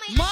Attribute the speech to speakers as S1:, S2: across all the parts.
S1: Mama.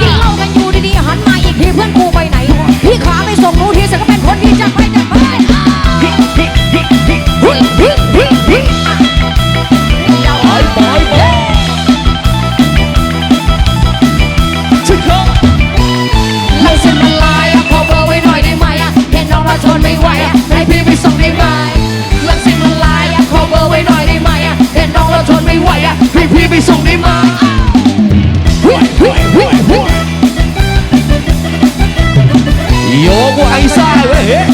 S1: กินเห
S2: ล้ากันอยู่ดีๆหันมาอีกทีเพื่อนกูไป
S1: ไหนพี่ขาไม่
S2: ส่งนู้ทีเสร็จก็เป็นคนที่จะไป side.